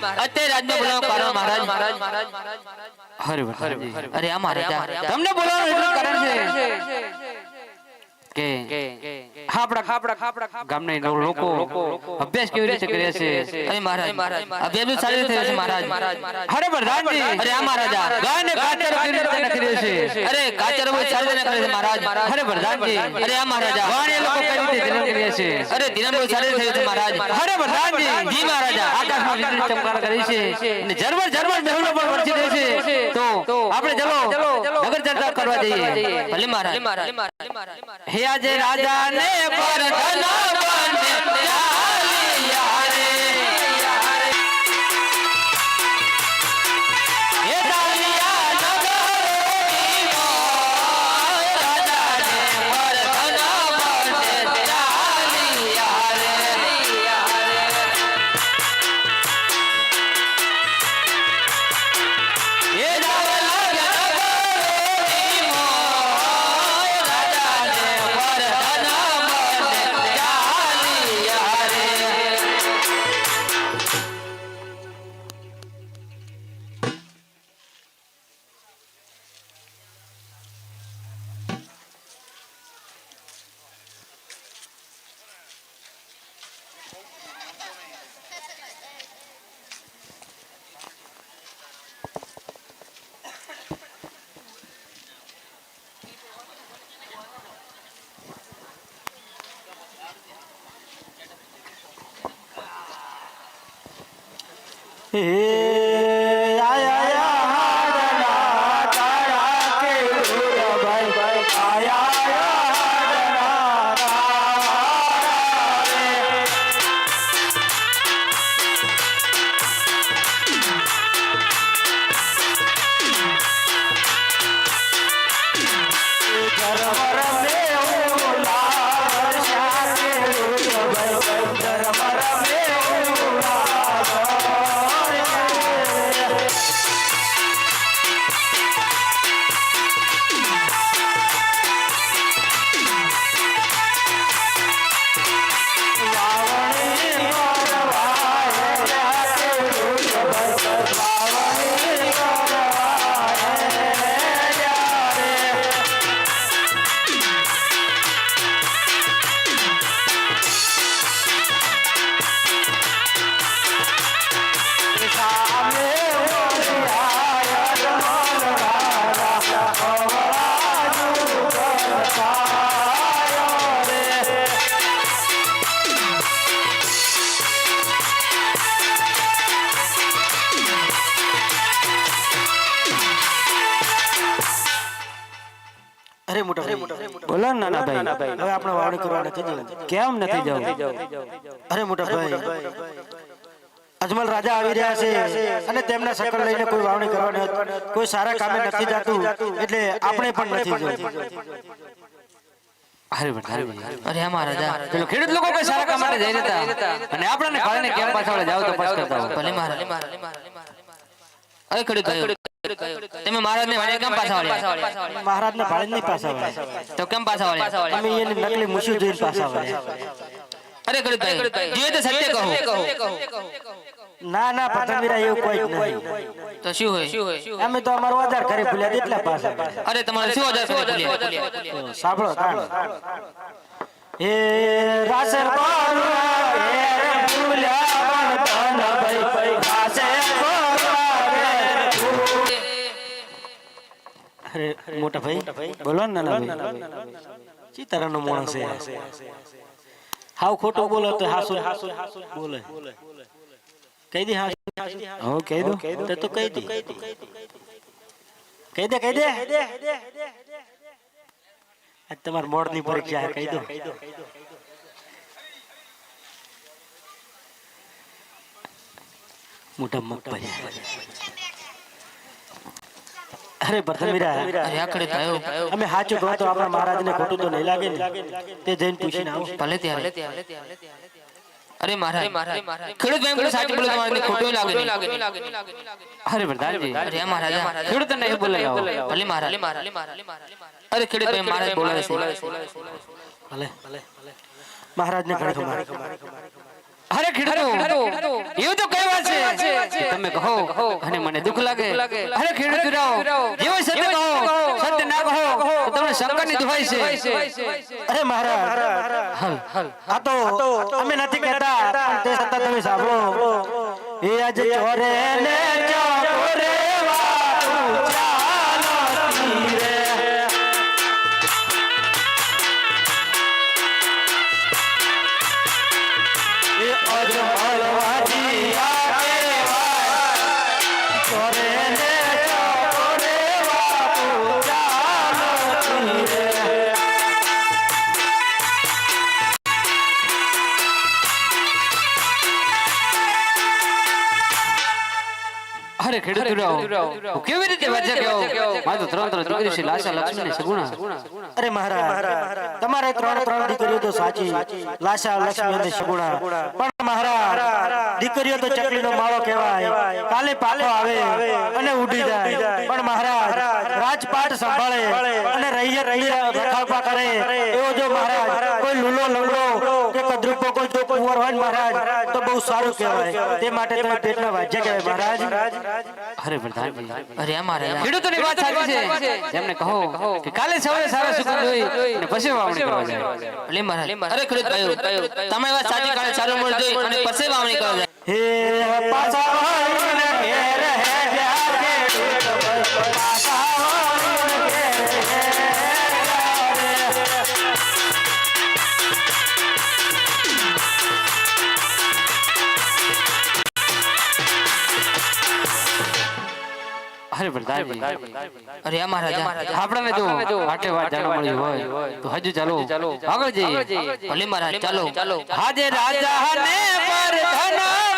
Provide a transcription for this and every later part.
અત્યારે રાજનો બોલાવવાનું કારણ મહારાજ. હરે હરે અરે આ મહારાજ તમને બોલાવવાનું કારણ છે. કે આપણા ખાપડા ગામના લોકો અભ્યાસ કેવી રીતે કરે છે? અરે મહારાજ અભ્યાસ બી સારી થયો છે મહારાજ? અરે પ્રધાનજી અરે આ મહારાજા ગાયને કાચર કેવી રીતે કરે છે? અરે કાચર બહુ સારી રીતે કરે છે મહારાજ. અરે પ્રધાનજી અરે આ મહારાજા ગાયને લોકો કરી રીતે દિન કરે છે? અરે દિન બહુ સારી થયો છે મહારાજ. અરે પ્રધાનજી જી મહારાજા આકાશમાં વીજળી ચમકાર કરે છે. અને જરવર જરવર મહેલો પર વરસી રહે છે. તો આપણે ચલો નગર ચર્ચા કરવા જઈએ. ભલે મહારાજ. હે આજે રાજાને પર ધન બને Hey. ને નાના ભાઈ. હવે આપણે વાવણી કરવા નથી જવું કેમ નથી જવું અરે મોટા ભાઈ. અજમલ રાજા આવી રહ્યા છે અને તેમના સકલ લઈને કોઈ વાવણી કરવાની કોઈ સારા કામે નથી જાતું. એટલે આપણે પણ નથી જવું અરે પણ અરે અમારા રાજા પેલો ખેડૂત લોકો કોઈ સારા કામ માટે જઈ રહેતા? અને આપણને કેમ પાછળ જાવ તો કરતા ભલે અરે ખેડૂત ભાઈઓ, તમે મહારાજને વાળે કેમ પાછા વળ્યા મહારાજને ભાડે નહીં પાછા વળ્યા. તો કેમ પાછા વળ્યા અમે એની નકલી મુશી જોઈને પાછા વળ્યા અરે ખેડૂત જોઈએ તો સત્ય કહો. ના ના પતંગવીરા એવું કોઈ જ નહીં. તો શું હોય? અમે તો અમારો આધાર ઘરે ભૂલ્યા એટલા પાછા અરે તમારે શું હજાર ભૂલ્યા? સાંભળો એ રાસર બોલવા એ ભૂલ્યા. મોટા ભાઈ બોલો ને નાના ભાઈ ચિતારાનો માણસ છે હાવ ખોટો બોલો તો હાસુ બોલે. કહી દે હાસુ હો, કહી દો. તે તો કહી દે. કહી દે કહી દે. આજ તમાર મોડની પરીક્ષા કહી દો. મોટા મગભાઈ અરે પ્રથમીરા અરે આકડે થયો. અમે સાચું કહો તો આપણા મહારાજને ખોટું તો નહીં લાગે ને. તે જઈને પૂછીને આવો. ભલે ત્યારે. અરે મહારાજ. ખેડૂત ભાઈ બોલે સાચું બોલે તમારે ખોટું લાગે અરે પ્રધાનજી. અરે મહારાજ. ખેડૂત ને બોલે ભલે મહારાજ. અરે ખેડૂત ભાઈ મહારાજ બોલાવે છે. ભલે. મહારાજને ઘણી ખબર. અરે ખેડૂતો એવું તો કહેવા છે. કે તમે કહો અને મને દુઃખ લાગે. અરે ખેડૂત રાવ એવો સત્ય કહો સત્ય ના કહો તો તમને શંકરની દુભાઈ છે. અરે મહારાજ. આ તો અમે નથી કહેતા પણ તે સત્તા તમે સાંભળો. એ આજે ચોરે ને અરે ખેડૂત કેવી રીતે વાંચે કહો મારે ત્રણ ત્રણ દીકરી છે લાશા લક્ષ્મી સગુણા અરે મહારાજ તમારે ત્રણ ત્રણ દીકરીઓ તો સાચી લાશા લક્ષ્મી અને સગુણા પણ મહારાજ દીકરીઓ તો ચકલીનો માળો કહેવાય. કાલે પાલો આવે અને ઉડી જાય. પણ મહારાજ રાજપાટ સંભાળે અને રૈયત રહી કરે. એવો જો મહારાજ કોઈ લૂલો લંગડો કદરૂપો કોઈ જો કુંવર હોય મહારાજ તો બહુ સારું કહેવાય. તે માટે તમે પેટના વાજ્ય કહેવાય મહારાજ અરે પ્રધાનજી અરે અમારે ખેડૂતોની વાત સાચી છે. એમને કહો કે કાલે સવારે સારા સુગંધ હોય અને પછી વાવણી કરવા જાય. ભલે મહારાજ અરે ખેડૂત ભાઈઓ તમે વાત સાચી કાલે સારું મળ જોઈ અને પછી વાવણી કરવા જાય. હે પાછા અરે પ્રધાનજી અરે અમાર રાજા આપણે તો આટલે વાત જાણવા હોય. તો હજુ ચાલો. આગળ જઈએ. ભલે મહારાજ ચાલો. ચાલો. હાજે રાજા ને પર ધન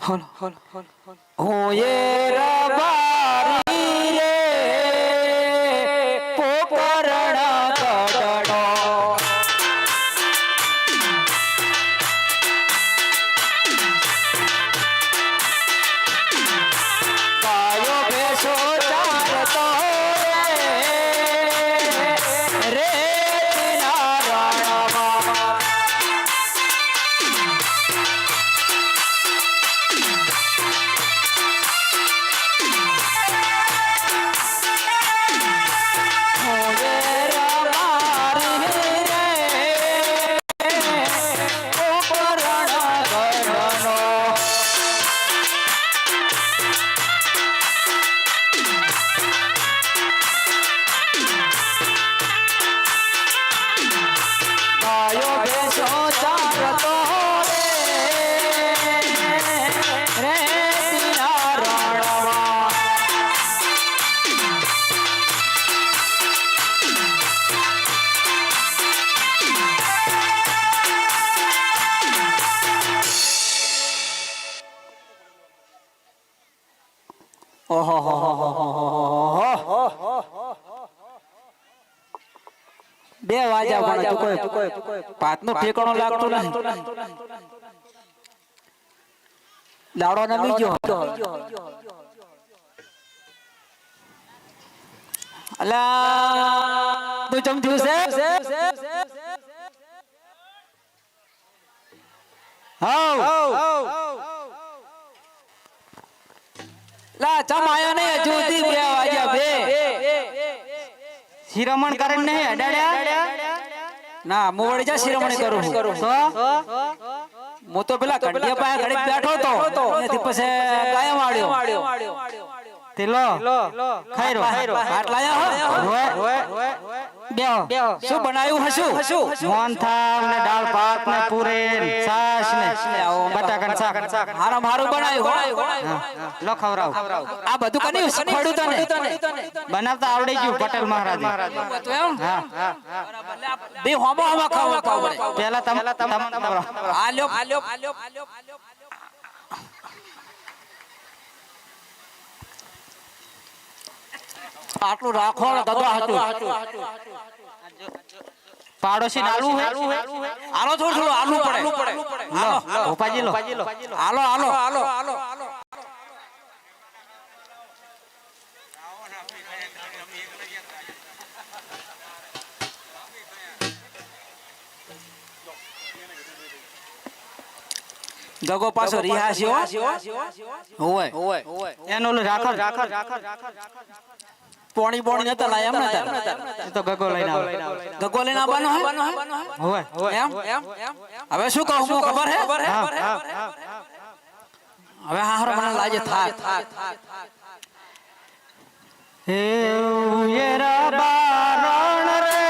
હલ હલ હલ હલ હોયે કોઈ પાતનું ઠેકાણો લાગતું નહીં. દાડો નમી ગયો અલા તું ચમચું છે? હાઉ લા ચમ આયો ને હજુ સુધી બે. વાગ્યા બે શિરોમણ કરીને નહીં? અડાડ્યા? ના વળી જા શિરોમણી કરું. તો હું તો પેલા કંડિયા પાસે ઘડી બેઠો તો એથી પછી કાયમ આડ્યો તેલો લો. ખાઈ રો ભાત લાયા હો? શું બનાવ્યું હશું? મોહનથાળ ને દાળ ભાત ને પૂરી છાશ ને બટાકા શાક. હારું બનાવ્યું હો. લો ખવરાવ આ બધું કને શીખવાડ્યું તને? બનાવતા આવડી ગયું પટેલ મહારાજ. તો એમ હા બે હોમો હોમો ખાવ ખાવ પહેલા તમ તમ આલ્યો આટલું રાખો ને હતું પાડોશી નાલું હે? આલો થોડું થોડું આલુ પડે. લો ભોપાજી લો. આલો આલો આલો આલો ગગો પાછો રિહાસ્યો હોય. એનો ઓલું રાખર રાખર પોણી પોણી નતા. લાયા એમ નતા. એ તો ગગો લઈને આવે ગગો લઈને આવવાનો હે? હોય એમ? હવે શું કહું હું ખબર હે? હવે હારો મને લાગે થાક. હે ઉયરા બારણ રે.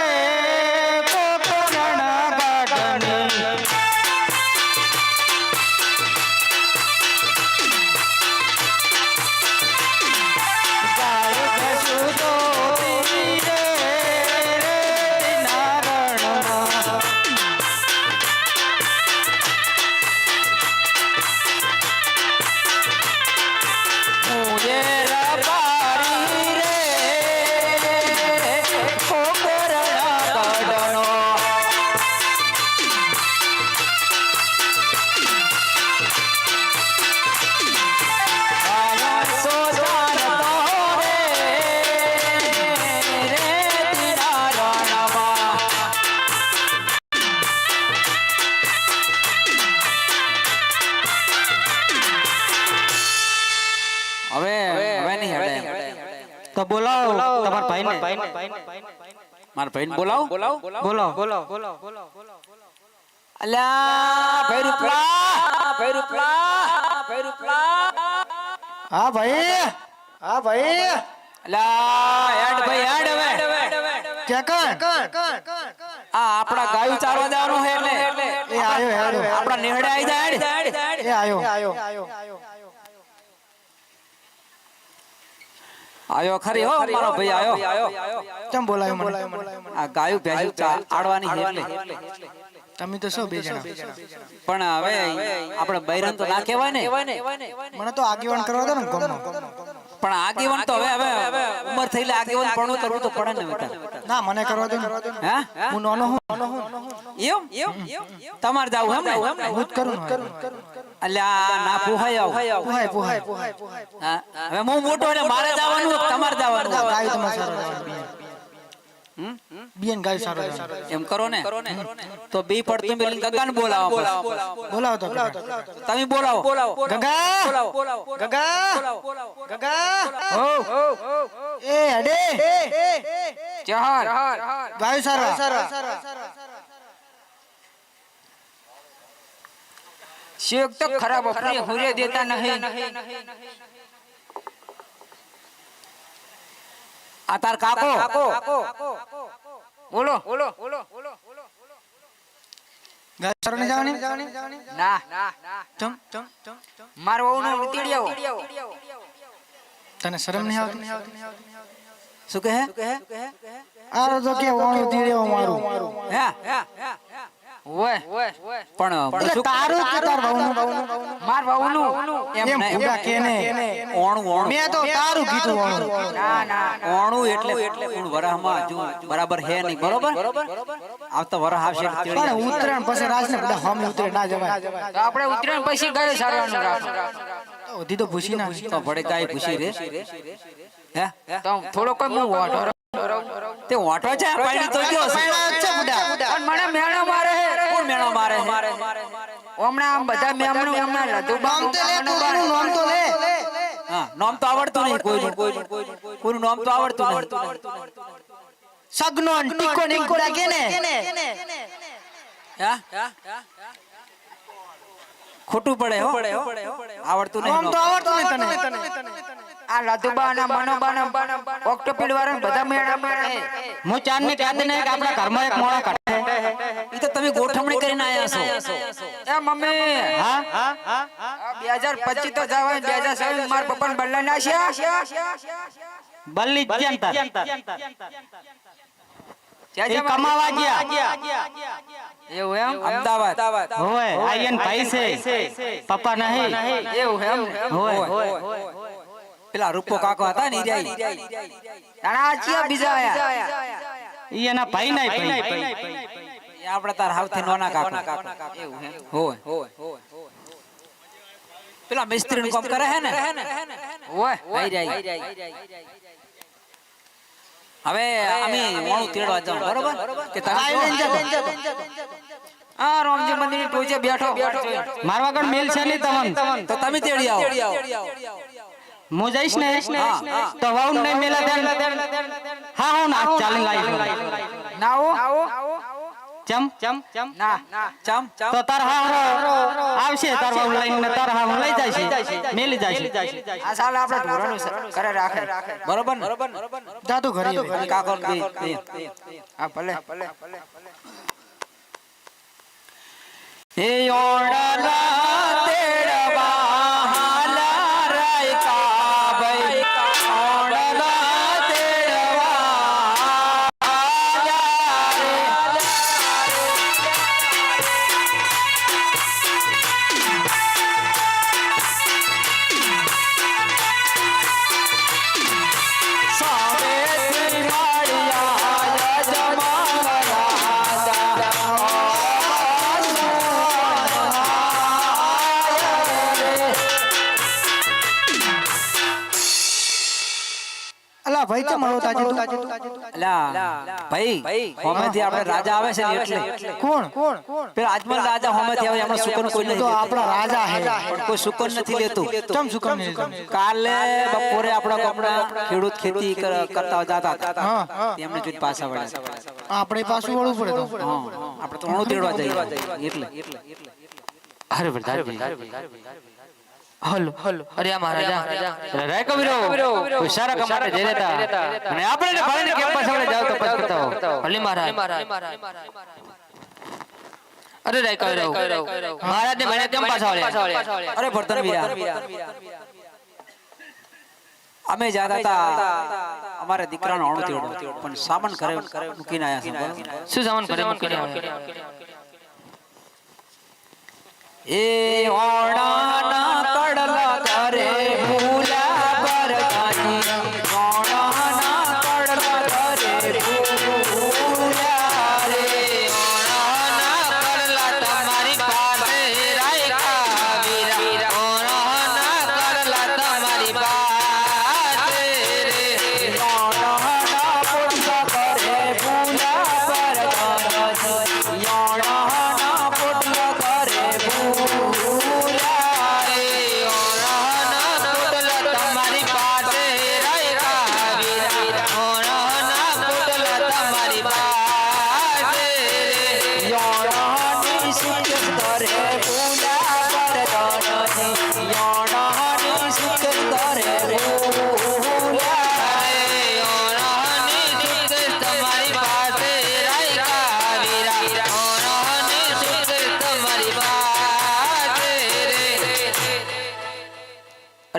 મારા ભાઈને બોલાવો. બોલાવો. બોલો બોલો અલ્યા ભાઈ રૂપલા ભાઈ રૂપલા ભાઈ રૂપલા. હા ભાઈ. હા ભાઈ. અલ્યા હેડ ભાઈ હેડ હવે. કે કણ આ આપણા ગાયું ચારવા જવાનું છે એટલે. એ આયો હેડો આપણા નેહડે આવી જાય હેડ. એ આયો. આયો. ખરી હો મારો ભાઈ આયો. કેમ બોલાયો મને? આ ગાયું ભેંસું આડવાની હેલે તમે તો શું બે જણા. પણ હવે આપણે બૈરન તો ના કહેવાય ને. મને તો આગેવાન કરવા દો ને ગમો પણ આગેવાન તો હવે હવે ઉંમર થઈ એટલે આગેવાન પણ કરવું તો પડે ને બેટા. ના મને કરવા દો ને. હે? હું નોનો હું. એમ? તમારે જાવું એમ ને? હું જ કરું અલ્યા એટલે આ ના પુહાય આવ. પુહાય પુહાય હા? હવે હું મોટો એટલે મારે જવાનું તમારે જવાનું. ગાય તમારે સારો જવાનું હમ? બિયન ગાય સારો એમ કરો ને? તો બી પડતું મેલીને ગગાને બોલાવો બોલાવો તો તમે. બોલાવો ગગા! ગગા! ગગા! હો એ અડે ચહર. ગાય સારા. શેક તો ખરાબ અપને હુરે દેતા નહીં. આ તાર કાકો. બોલો. બોલો. બોલો બોલો આવો તને શરમ નહીં આવતી? શું કહે? આ તો કે વાણું તીડ્યો મારું. હે? ઓય પણ એટલે તારું માર એમ મેં તો કીધું ના ના એટલે એટલે વરહમાં હજુ બરાબર હે નહીં. બરોબર? આવતો વરહ આવશે પણ આવશે. પછી બધા હમ ઉતરે ના જવાય. તો આપણે ઉતરાણ પછી ગાય સારવાનું રાખો તો ભૂસી ના તો ભડે ગાય ભૂસી રે. હે? તો થોડો કોઈ હું વાટો તે વાટો છે? પાણી તો ગયો. છે છે બુડા. પણ મને મેણો મારે હે. કોણ મેણો મારે હમણાં આમ બધા મેમણું હમણાં લધુ નામ તો લે તું નામ તો લે. હા નામ તો આવડતું નહીં કોઈનું. કોઈનું. નામ તો આવડતું નહીં. સગનો ટીકો ને કોડા કે ને? હા? ખોટું પડે હો. આવડતું નહીં નામ તો આવડતું નહીં તને. આ લાધુબા ના મનોબા ના ઓક્ટોપીડ વાળા બધા મેળા મેળા. હું ચાંદ ને ચાંદ ને કે આપણા ઘરમાં એક મોળા કાઢે. ઈ તો તમે ગોઠવણી કરીને આયા છો. એ મમ્મી. હા? બે હજાર પચીસ તો જવા બે હજાર છવ્વીસ મારા પપ્પા બદલા નાખ્યા. બલ્લી એ જ્યાં કમાવા ગયા. એવું એમ? અમદાવાદ. હોય આયન ભાઈ છે. પપ્પા નહીં. એવું એમ? હોય. પેલા રૂપો કાકો હતા ને ચિયા બીજા આયા. ઈ એના ભાઈ નહીં ભાઈ એ આપડા તાર હાવથી નોના કાકો. એવું હે હોય. પેલા મિસ્ત્રી નું કામ કરે હે ને? ઓય આઈ જાય. હવે અમે મોણું તેડવા જાવ બરોબર? કે તમે. આ રામજી મંદિરની ટોચે બેઠો બેઠો. મારવા કણ મેલ છે નહીં તમન. તો તમે તેડી આવો. હું જઈશ ને. તો વાઉન ને મેલા દેન હા હું ના ચાલી લાઈ ના. ઓ ચમ? ચમ ચમ. ના. ચમ? ચમ. તો તાર હા આવશે તાર વાઉન લઈને તાર હા લઈ છે મેલી છે આ સાલ આપણે ઢોરાનું કરે રાખે. બરોબર ને? જા તું ઘરે કાકો બે- બે. ભલે. એ તેડવા ચમ હળો તાજી તું અલા ભાઈ હોમેથી આપણે રાજા આવે છે ને એટલે. કોણ? પેલા આજમલ રાજા હોમેથી આવે એમાં સુકન કોઈ તો નથી આપણા રાજા હે. પણ કોઈ સુકન નથી લેતું. ચમ સુકન કામ કાલે બપોરે આપણા આપણા ખેડૂત ખેતી કરતા જતા હતા. એમને હા. પાછા વળ્યા આપણે પાછું વળવું પડે તો. આપણે તો ઘણું તેડવા જઈએ. એટલે. અરે પ્રધાનજી હલો. હલો. અરે આ મહારાજા. રાય કબીરો. સારા કામ જઈ રહેતા. અને આપણે ભાઈને કેમ પાછળ જાવ તો પછી બતાવો. મહારાજ. અરે રાય કબીરો. મહારાજ ને ભાઈને કેમ પાછા વળ્યા અરે ભરતન વીરા. અમે જાતા હતા. અમારે દીકરાનો અણુ પણ સામાન ઘરે મૂકીને આયા શું સામાન ઘરે મૂકીને આવ્યા? એ ઓણાના કડલા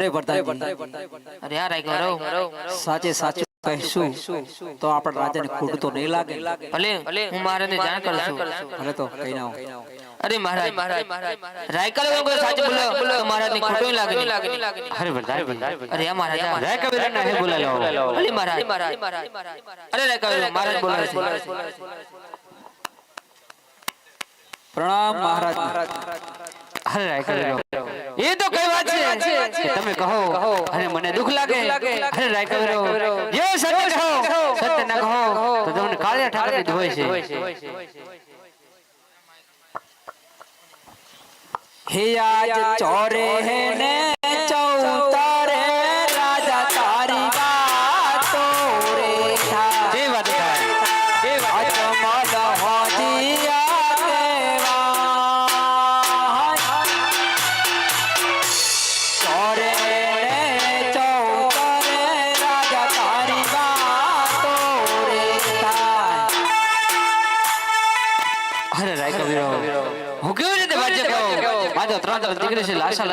અરે ભરતાજી અરે આ રાખ્યો રહો સાચે સાચું કહીશું તો આપણા રાજાને ખોટું તો નહીં લાગે ભલે હું મહારાજને જાણ કરું છું ભલે તો કઈ ના હોય અરે મહારાજ રાયકલ એવો કોઈ સાચું બોલ્યો તો મહારાજને ખોટું લાગે અરે પ્રધાનજી અરે આ મહારાજા રાયકલ ના હે બોલાલો અરે મહારાજ અરે રાયકલ મહારાજ બોલાવે છે પ્રણામ મહારાજ અરે રાયકલ એ તો કઈ વાત છે? તમે કહો અને મને દુખ લાગે. અરે રાયકલ જો સત્ય કહો. સત્ય ના કહો તો તમને કાળે ઠાકરની જ હોય છે. હે આજ ચોરે હે ને?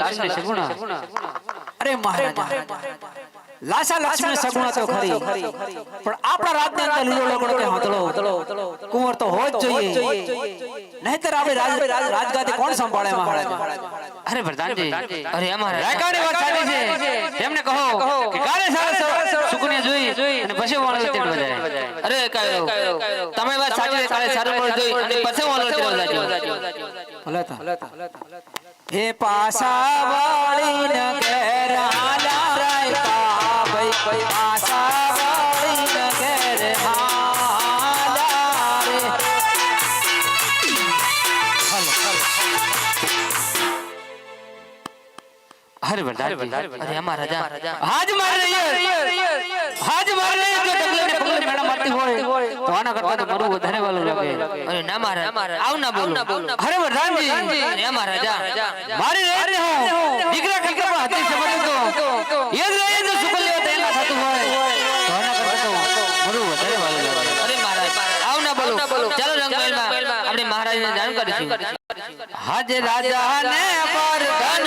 લક્ષ્મી સગુણા અરે મહારાજા. લાસા લક્ષ્મી સગુણા તો ખરી. પણ આપણા રાજની અંદર લીલો લગડો કે હાથળો કુંવર તો હોય જ જોઈએ. નહીતર આપણે રાજગાદી કોણ સંભાળે મહારાજા? અરે પ્રધાનજી અરે અમારા રાયકાની વાત ચાલી છે. એમને કહો કે કાલે સારા સુકુને જોઈ અને પછી વાળો તેડવા જાય. અરે કાયો. તમે વાત સાચી કાલે સારું જોઈ. અને પછી વાળો તેડવા જાય. ભલે તા હે પાસા વાળી ન ઘેર હાલા રાયકા ભાઈ પાસા વાળી ન ઘેર હાલા રે અરે પ્રધાનજી અરે અમારા રાજા હાજ માર રહી મારતી હોય તો આના કરતા તો મરવું વધારે વાલું લાગે અરે ના મારા આવ ના બોલો. અરે વરદાનજી અરે અમારા રાજા મારી ને હું. દીકરા કલકમાં હતી સમજ તો. એ જ રહે જો સુકલ લેવા તૈયાર થતું હોય. તો આના કરતા તો મરવું વધારે વાલું લાગે. અરે મહારાજ આવ ના બોલો. ચાલો રંગમહેલમાં આપણે મહારાજને જાણ કરીશું. હાજ રાજા ને પર ધન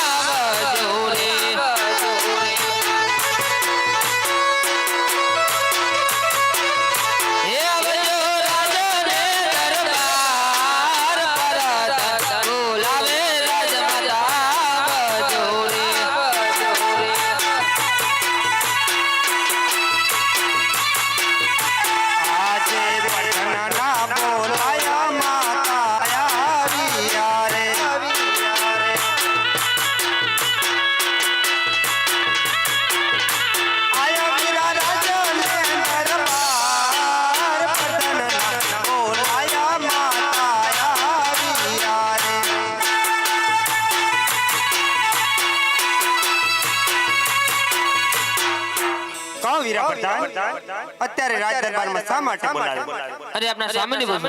અત્યારે રાજ દરબારમાં શા માટે બોલાવ્યો? અરે આપના સામેની બોલો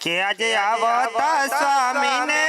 કે આજે આવતા સ્વામીને